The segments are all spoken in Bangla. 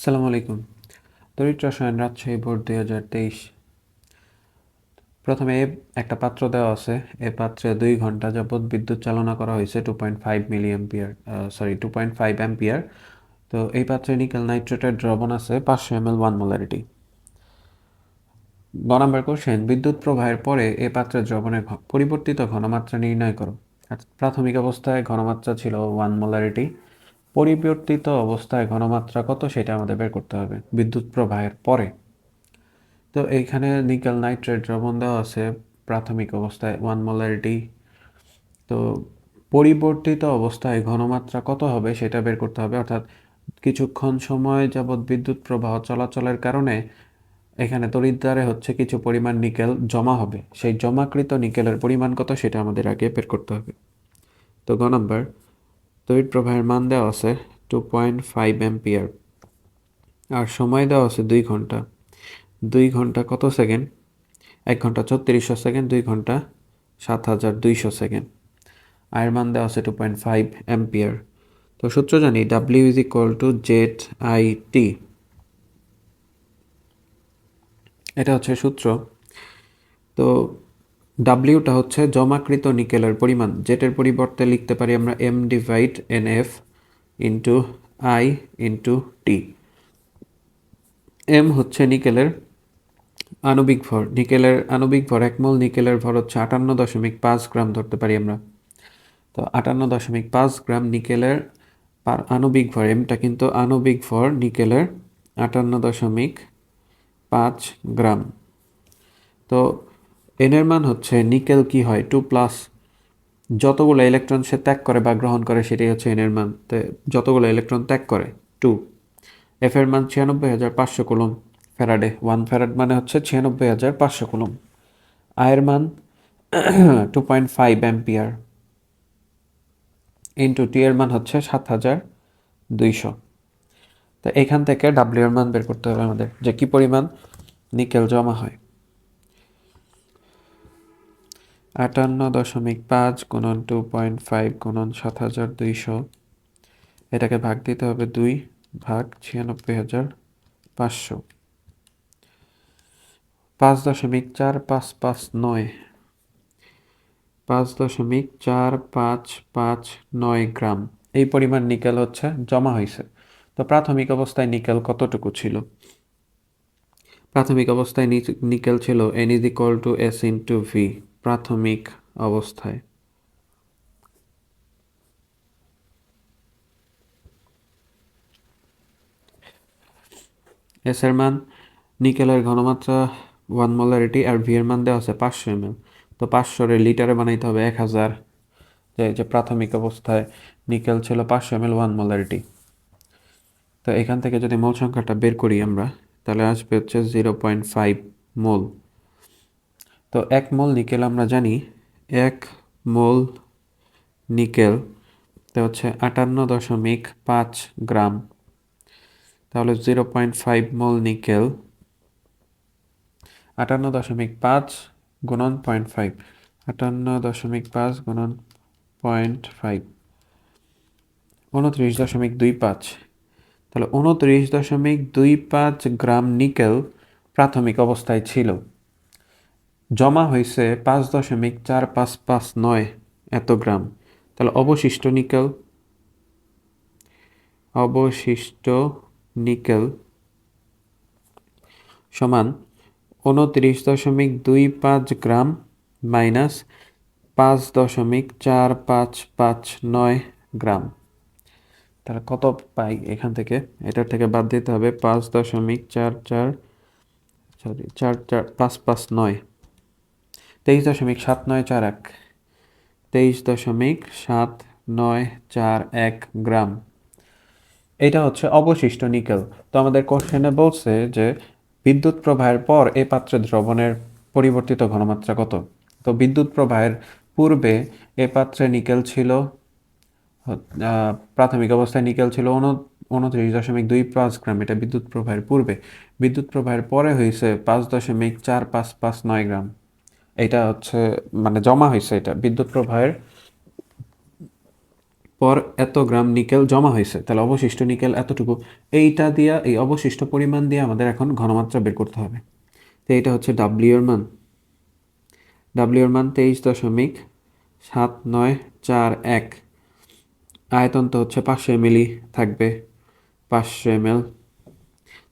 আসসালামু আলাইকুম। দরিদ্র রসায়ন রাজশাহী বোর্ড দুই হাজার তেইশ। প্রথমে একটা পাত্র দেওয়া আছে। এ পাত্রে দুই ঘণ্টা যাবৎ বিদ্যুৎ চালনা করা হয়েছে two point five milli ampere sorry two point five ampere তো এই পাত্রে নিকেল নাইট্রেটের দ্রবণ আছে পাঁচশো এম এল ওয়ান মোলারিটি ব নাম্বার কোশ্চেন বিদ্যুৎ প্রবাহের পরে এ পাত্রের দ্রবণের পরিবর্তিত ঘনমাত্রা নির্ণয় করো। আচ্ছা, প্রাথমিক অবস্থায় ঘনমাত্রা ছিল ওয়ান মোলারিটি পরিবর্তিত অবস্থায় ঘনমাত্রা কত সেটা আমাদের বের করতে হবে বিদ্যুৎ প্রবাহের পরে। তো এইখানে নিকেল নাইট্রেট দ্রবণ দেওয়া আছে প্রাথমিক অবস্থায় ওয়ান মোলারিটি তো পরিবর্তিত অবস্থায় ঘনমাত্রা কত হবে সেটা বের করতে হবে, অর্থাৎ কিছুক্ষণ সময় যাবৎ বিদ্যুৎ প্রবাহ চলাচলের কারণে এখানে তড়িৎদ্বারে হচ্ছে কিছু পরিমাণ নিকেল জমা হবে। সেই জমাকৃত নিকেলের পরিমাণ কত সেটা আমাদের আগে বের করতে হবে। তো গ নাম্বার তড়িৎ প্রবাহের মান দেওয়া আছে টু পয়েন্ট ফাইভ অ্যাম্পিয়ার আর সময় দেওয়া আছে দুই ঘণ্টা। দুই ঘণ্টা কত সেকেন্ড? এক ঘণ্টা ছত্রিশশো সেকেন্ড, দুই ঘণ্টা সাত হাজার দুইশো সেকেন্ড। আয়ের মান দেওয়া আছে টু পয়েন্ট ফাইভ অ্যাম্পিয়ার তো সূত্র জানি W is equal to Z I T এটা হচ্ছে সূত্র। তো ডাব্লিউটা হচ্ছে জমাকৃত নিকেলের পরিমাণ। যেটার পরিবর্তে লিখতে পারি আমরা M divide N F into I into T M হচ্ছে নিকেলের আণবিক ভর। নিকেলের আণবিক ভর একমল নিকেলের ভর হচ্ছে আটান্ন দশমিক পাঁচ গ্রাম ধরতে পারি আমরা। তো আটান্ন দশমিক পাঁচ গ্রাম নিকেলের আণবিক ভর এমটা কিন্তু আণবিক ভর নিকেলের আটান্ন দশমিক পাঁচ গ্রাম। তো এনের মান হচ্ছে নিকেল কি হয়? টু প্লাস যতগুলো ইলেকট্রন সে ত্যাগ করে বা গ্রহণ করে, সেটাই হচ্ছে এনের মান। যতগুলো ইলেকট্রন ত্যাগ করে টু এফ এর মান ছিয়ানব্বই হাজার পাঁচশো কুলম। ফ্যারাডে ওয়ান ফ্যারাড মানে হচ্ছে ছিয়ানব্বই হাজার পাঁচশো কুলম। আয়ের মান two point five ampere into T এর মান হচ্ছে সাত হাজার দুইশো। তো এখান থেকে ডাব্লিউ এর মান বের করতে হবে আমাদের, যে কি পরিমাণ নিকেল জমা হয়। আটান্ন দশমিক পাঁচ গুণন টু পয়েন্ট ফাইভ গুণন সাত হাজার দুইশো। এটাকে ভাগ দিতে হবে দুই ভাগ ছিয়ানব্বই হাজার পাঁচশো। পাঁচ দশমিক চার পাঁচ পাঁচ নয়। পাঁচ দশমিক চার পাঁচ পাঁচ নয় গ্রাম। এই পরিমাণ নিকেল হচ্ছে, জমা হয়েছে তো প্রাথমিক অবস্থায় নিকেল কতটুকু ছিল? প্রাথমিক অবস্থায় নিকেল ছিল N is equal to S into V প্রাথমিক অবস্থায়। এস এর মান, নিকেলের ঘনমাত্রা, ওয়ান মোলারিটি আর ভি মান দেওয়া আছে পাঁচশো এম তো পাঁচশোরে লিটারে বানাইতে হবে এক হাজার। যে প্রাথমিক অবস্থায় নিকেল ছিল পাঁচশো এম এল ওয়ান মোলারিটি। তো এখান থেকে যদি মোল সংখ্যাটা বের করি আমরা, তাহলে আসবে হচ্ছে জিরো পয়েন্ট ফাইভ মোল। তো এক মোল নিকেল আমরা জানি, এক মোল নিকেল, তো হচ্ছে আটান্ন দশমিক পাঁচ গ্রাম। তাহলে zero point five mole nickel, আটান্ন দশমিক পাঁচ গুণন পয়েন্ট ফাইভ, আটান্ন দশমিক পাঁচ গুণন পয়েন্ট ফাইভ, উনত্রিশ দশমিক দুই পাঁচ। তাহলে উনত্রিশ দশমিক দুই পাঁচ গ্রাম নিকেল প্রাথমিক অবস্থায় ছিল। জমা হয়েছে পাঁচ দশমিক চার পাঁচ পাঁচ নয় এত গ্রাম। তাহলে অবশিষ্ট নিকেল অবশিষ্ট নিকেল সমান উনত্রিশ দশমিক দুই পাঁচ গ্রাম মাইনাস পাঁচ দশমিক চার পাঁচ পাঁচ নয় গ্রাম। তাহলে কত পাই এখান থেকে? এটার থেকে বাদ দিতে হবে পাঁচ দশমিক চার চার, সরি, চার চার পাঁচ পাঁচ নয়। তেইশ দশমিক সাত নয় চার এক। তেইশ দশমিক সাত নয় চার এক গ্রাম। এটা হচ্ছে অবশিষ্ট নিকেল। তো আমাদের কোশ্চেনে বলছে যে, বিদ্যুৎ প্রবাহের পর এ পাত্রে দ্রবণের পরিবর্তিত ঘনমাত্রা কত? তো বিদ্যুৎ প্রবাহের পূর্বে এ পাত্রে নিকেল ছিল প্রাথমিক অবস্থায় নিকেল ছিল উন- উনত্রিশ দশমিক দুই পাঁচ গ্রাম। এটা বিদ্যুৎ প্রবাহের পূর্বে। বিদ্যুৎ প্রবাহের পরে হয়েছে পাঁচ দশমিক চার পাঁচ পাঁচ নয় গ্রাম। এটা হচ্ছে মানে জমা হয়েছে এটা, বিদ্যুৎ প্রবাহের পর এত গ্রাম নিকেল জমা হয়েছে, তাহলে অবশিষ্ট নিকেল এতটুকু। এইটা দিয়া, এই অবশিষ্ট পরিমাণ দিয়ে আমাদের এখন ঘনমাত্রা বের করতে হবে। তো এইটা হচ্ছে ডাব্লিউ এর মান। ডাব্লিউর মান তেইশ দশমিক সাত নয় চার এক। আয়তন তো হচ্ছে পাঁচশো এমএলই থাকবে, পাঁচশো এমএল।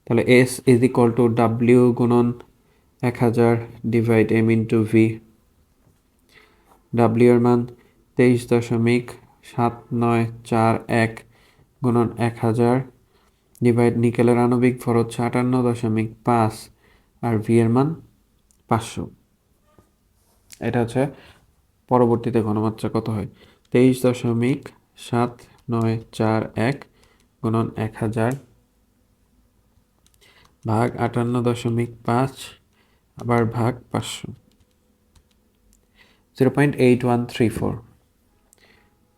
তাহলে S is equal to W গুণন এক হাজার divide M into V W মান তেইশ দশমিক সাত নয় চার এক গুণন এক হাজার ডিভাইড নিকেলের আণবিক ভর হচ্ছে আটান্ন দশমিক পাঁচ আর ভি এর মান পাঁচশো। এটা হচ্ছে পরবর্তীতে ঘনমাত্রা কত হয়? তেইশ দশমিক সাত নয় চার এক গুণন এক হাজার ভাগ আটান্ন দশমিক পাঁচ আবার ভাগ পাঁচশো। Zero point eight one three four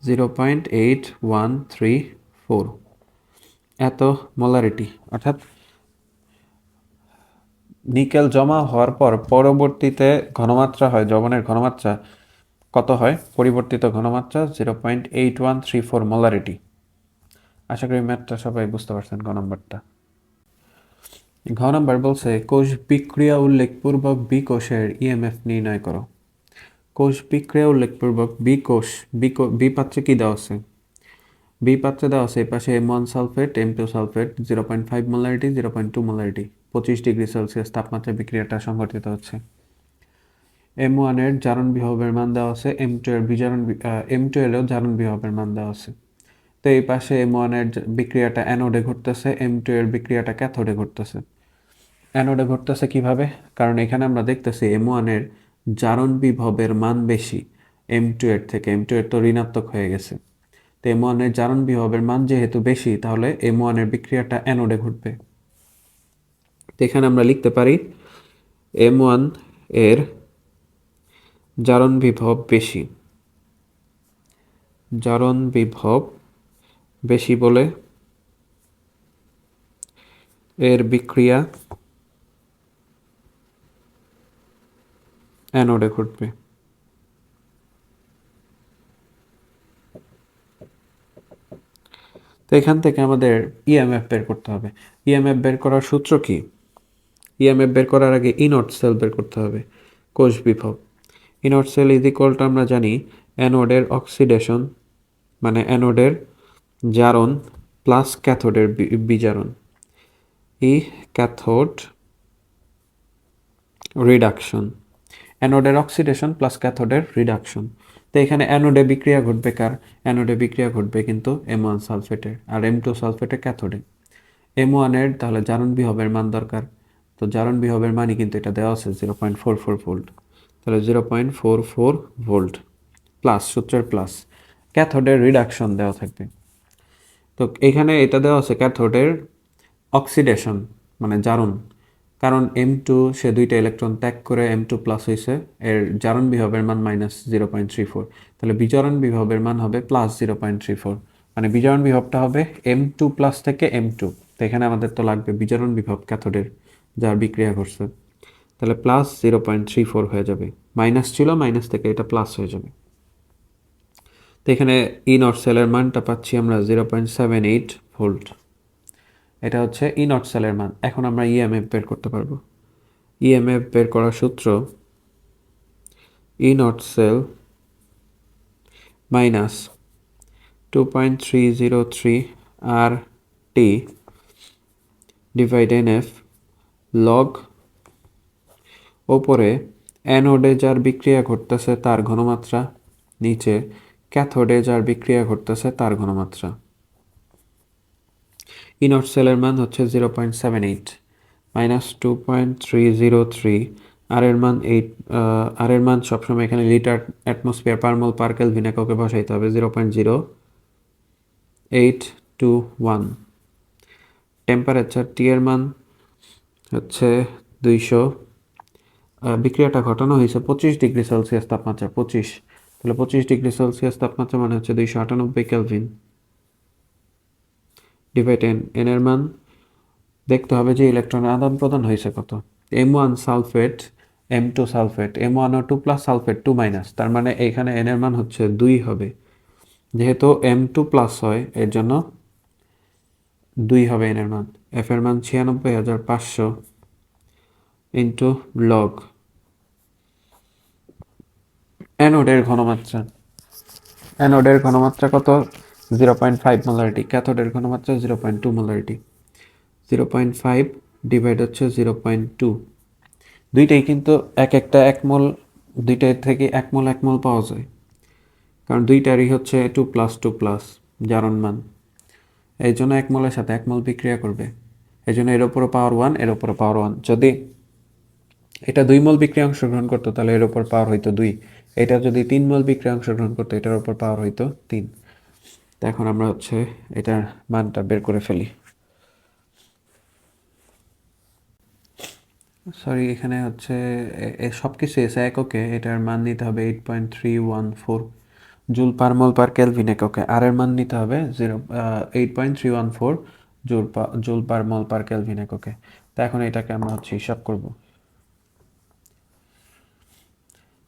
zero point eight one three four এত মোলারিটি অর্থাৎ নিকেল জমা হওয়ার পর পরবর্তীতে ঘনমাত্রা হয় জবনের ঘনমাত্রা কত হয়? পরিবর্তিত ঘনমাত্রা zero point eight one three four molarity আশা করি ম্যাথটা সবাই বুঝতে পারছেন ঘ নম্বরটা। ঘ নম্বর বলছে, কোষ বিক্রিয়া উল্লেখপূর্বক বি কোষের ইএমএফ নির্ণয় করো। কোষ বিক্রিয়া উল্লেখপূর্বক বি কোষ, বি পাত্রে কি দেওয়া আছে? বি পাত্রে দেওয়া আছে পাশে M one sulphate M two sulphate zero point five molarity zero point two molarity পঁচিশ ডিগ্রি সেলসিয়াস তাপমাত্রায় বিক্রিয়াটা সংঘটিত হচ্ছে। এম ওয়ানের জারণ বিভবের মান দেওয়া আছে এম টু এর বিজারণ এম টু এরও জারণ বিভবের মান দেওয়া আছে। তো এই পাশে এম ওয়ানের বিক্রিয়াটা অ্যানোডে ঘটতেছে এম টু এর বিক্রিয়াটা ক্যাথোডে ঘটতেছে অ্যানোডে ঘটতেছে কীভাবে? কারণ এখানে আমরা দেখতেছি এম ওয়ানের জারণ বিভবের মান বেশি এম টু এর থেকে। এম টু এর তো ঋণাত্মক হয়ে গেছে। তো এম ওয়ানের জারণ বিভবের মান যেহেতু বেশি, তাহলে এম ওয়ানের বিক্রিয়াটা অ্যানোডে ঘটবে। তো এখানে আমরা লিখতে পারি এম ওয়ানের জারণ বিভব বেশি। জারণ বিভব বেশি বলে এর বিক্রিয়া অ্যানোডে ঘটবে। তো এখান থেকে আমাদের ইএমএফ বের করতে হবে। ইএমএফ বের করার সূত্র কি? ইএমএফ বের করার আগে ইনট সেল বের করতে হবে, কোষ বিভব। ইনট সেল ইজ ইকুয়ালটা আমরা জানি অ্যানোডের অক্সিডেশন মানে অ্যানোডের জারণ প্লাস ক্যাথোডের বিজারণ। ই ক্যাথোড রিডাকশন অ্যানোডের অক্সিডেশন প্লাস ক্যাথোডের রিডাকশন। তো এখানে অ্যানোডে বিক্রিয়া ঘটবে কার? অ্যানোডে বিক্রিয়া ঘটবে কিন্তু এম ওয়ান সালফেটের, আর এম টু সালফেটের ক্যাথোডে। এম ওয়ানের তাহলে জারণ বিহবের মান দরকার। তো জারণ বিহবের মানই কিন্তু এটা দেওয়া আছে zero point four four volt তাহলে zero point four four volt plus সূত্রের প্লাস ক্যাথোডের রিডাকশন দেওয়া থাকবে। তো এখানে এটা দেওয়া আছে ক্যাথোডের অক্সিডেশন মানে জারণ। কারণ এম টু সে দুইটা ইলেকট্রন ত্যাগ করে এম টু প্লাস হয়েছে এর জারণ বিভবের মান minus zero point three four তাহলে বিজারণ বিভবের মান হবে plus zero point three four মানে বিজারণ বিভবটা হবে এম টু প্লাস থেকে এম টু তো এখানে আমাদের তো লাগবে বিজারণ বিভব ক্যাথোডের যার বিক্রিয়া ঘটছে। তাহলে plus zero point three four হয়ে যাবে। মাইনাস ছিল মাইনাস থেকে এটা প্লাস হয়ে যাবে। তো এখানে ই নট সেলের মানটা পাচ্ছি আমরা zero point seven eight volt এটা হচ্ছে ই নট সেলের মান। এখন আমরা ইএমএফ বের করতে পারব। ইএমএফ বের করার সূত্র E naught cell minus two point three zero three R T divide N F log ওপরে অ্যানোডে যার বিক্রিয়া ঘটতেছে তার ঘনমাত্রা, নিচে ক্যাথোডে যার বিক্রিয়া ঘটতেছে তার ঘনমাত্রা। ইনট সেলের মান হচ্ছে zero point seven eight, minus two point three zero three, R এর মান এইট আর এর মান সবসময় এখানে litre atmosphere per mole per kelvin এককে বসাইতে হবে, zero point zero eight two one. Temperature T এর মান হচ্ছে দুইশো বিক্রিয়াটা ঘটানো হয়েছে পঁচিশ ডিগ্রি সেলসিয়াস তাপমাত্রা, পঁচিশ। তাহলে পঁচিশ ডিগ্রি সেলসিয়াস তাপমাত্রা মানে হচ্ছে দুইশো আটানব্বই কেলভিন। ডিভাইড এন এন এর মান, দেখতে হবে যে ইলেকট্রনের আদান প্রদান হয়েছে কত। M one sulphate M two sulphate M one ও two plus sulphate two minus তার মানে এইখানে এন এর মান হচ্ছে দুই হবে। যেহেতু এম টু প্লাস হয়, এর জন্য দুই হবে এন এর মান। এফ এর মান ছিয়ানব্বই হাজার পাঁচশো ইন্টু লগ অ্যানোডের ঘনমাত্রা। অ্যানোডের ঘনমাত্রা কত? জিরো পয়েন্ট ফাইভ মোলারিটি ক্যাথোডের ঘনমাত্রা zero point two molarity zero point five divide হচ্ছে জিরো পয়েন্ট টু দুইটাই কিন্তু এক একটা এক মোল দুইটাই থেকে এক মোল এক মোল পাওয়া যায়। কারণ দুইটারই হচ্ছে টু প্লাস টু প্লাস জারণ মান এই জন্য এক মোলের সাথে এক মোল বিক্রিয়া করবে। এই জন্য এর ওপরও পাওয়ার ওয়ানের ওপরও পাওয়ার ওয়ান যদি এটা দুই মোল বিক্রিয়া অংশগ্রহণ করতো, তাহলে এর ওপর পাওয়ার হইতো দুই। এটা যদি তিন মোল বিক্রিয়া অংশগ্রহণ করতো, এটার ওপর পাওয়ার হইতো তিন। তো এখন আমরা হচ্ছে এটার মানটা বের করে ফেলি। সরি এখানে হচ্ছে সব কিছু এসে এককে, এটার মান নিতে হবে eight point three one four joule per mole per kelvin এককে, আর এর মান নিতে হবে zero eight point three one four joule পা, joule per mole per kelvin এককে। তো এখন এটাকে আমরা হচ্ছে হিসাব করব।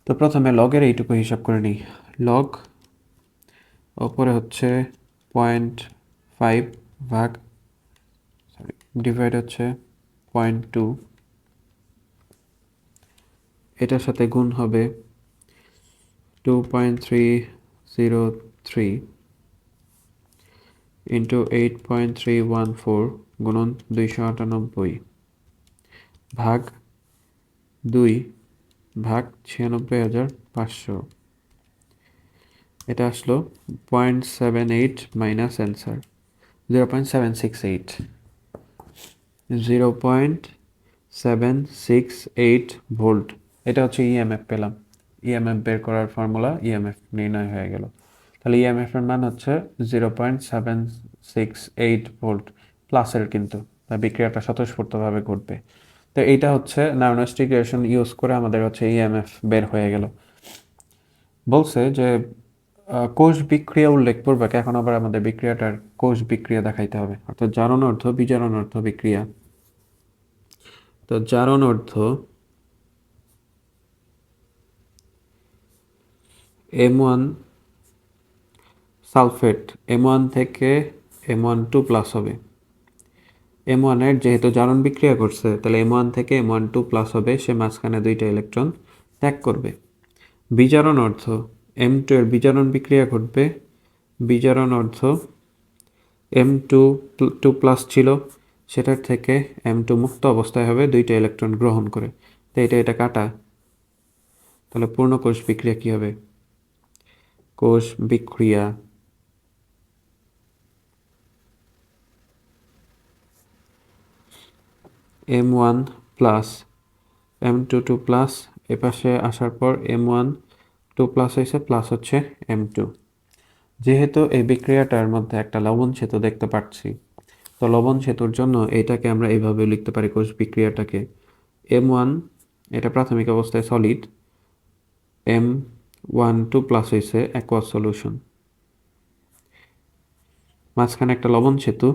তো প্রথমে লগের এইটুকু হিসাব করে নিই। লগ ওপরে হচ্ছে পয়েন্ট ফাইভ ভাগ সরি ডিভাইড হচ্ছে পয়েন্ট টু এটার সাথে গুণ হবে two point three zero three into eight point three one four গুণন দুইশো আটানব্বই ভাগ দুই ভাগ ছিয়ানব্বই হাজার পাঁচশো। এটা আসলো point seven eight minus answer zero point seven six eight zero point seven six eight volt এটা হচ্ছে ইএমএফ পেলাম। ইএমএফ বের করার ফর্মুলা ইএমএফ নির্ণয় হয়ে গেল। তাহলে ইএমএফ এর মান হচ্ছে zero point seven six eight volt প্লাসের কিন্তু বিক্রিয়াটা স্বতঃস্ফূর্তভাবে ঘটবে। তো এইটা হচ্ছে নার্নস্টিক রিয়েশন ইউজ করে আমাদের হচ্ছে ইএমএফ বের হয়ে গেল। বলছে যে কোষ বিক্রিয়া উল্লেখ উল্লেখপূর্বক এখন আবার আমাদের বিক্রিয়াটার কোষ বিক্রিয়া দেখাইতে হবে। অর্থাৎ জারণ অর্থ বিজারণ অর্থ বিক্রিয়া। তো জারণ অর্থ M one sulphate, M one থেকে এম ওয়ান টু প্লাস হবে। এম ওয়ানের যেহেতু জারণ বিক্রিয়া করছে, তাহলে এম ওয়ান থেকে এম ওয়ান টু প্লাস হবে, সে মাঝখানে দুইটা ইলেকট্রন ত্যাগ করবে। বিজারণ অর্থ এম টু এর বিজারণ বিক্রিয়া ঘটবে। বিজারণ অর্থ এম টু টু প্লাস ছিল, সেটার থেকে এম টু মুক্ত অবস্থায় হবে দুইটা ইলেকট্রন গ্রহণ করে। তো এটা এটা কাটা। তাহলে পূর্ণ কোষ বিক্রিয়া কী হবে? কোষ বিক্রিয়া M one plus M two two plus এপাশে আসার পর এম ওয়ান টু প্লাস হয়েছে প্লাস হচ্ছে এম টু যেহেতু এই বিক্রিয়াটার মধ্যে একটা লবণ সেতু দেখতে পাচ্ছি, তো লবণ সেতুর জন্য এটাকে আমরা এইভাবে লিখতে পারি কোষ বিক্রিয়াটাকে। এম ওয়ান এটা প্রাথমিক অবস্থায় solid M one two plus হয়েছে অ্যাকোয়াস সলিউশন মাঝখানে একটা লবণ সেতু,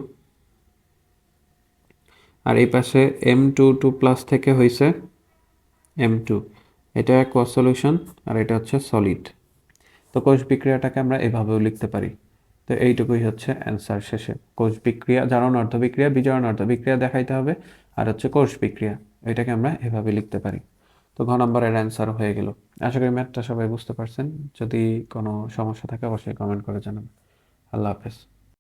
আর এই পাশে এম টু টু প্লাস থেকে হয়েছে এম টু এটা অ্যাকোয়াস সলিউশন আর এটা হচ্ছে সলিড তো কোষ বিক্রিয়াটাকে আমরা এভাবেও লিখতে পারি। তো এইটুকুই হচ্ছে অ্যান্সার শেষে। কোষ বিক্রিয়া, জারণ অর্ধ বিক্রিয়া, বিজারণ অর্ধ বিক্রিয়া দেখাইতে হবে আর হচ্ছে কোষ বিক্রিয়া, এটাকে আমরা এভাবে লিখতে পারি। তো ঘ নম্বরের অ্যান্সার হয়ে গেল। আশা করি ম্যাথটা সবাই বুঝতে পারছেন। যদি কোনো সমস্যা থাকে অবশ্যই কমেন্ট করে জানাবেন। আল্লাহ হাফেজ।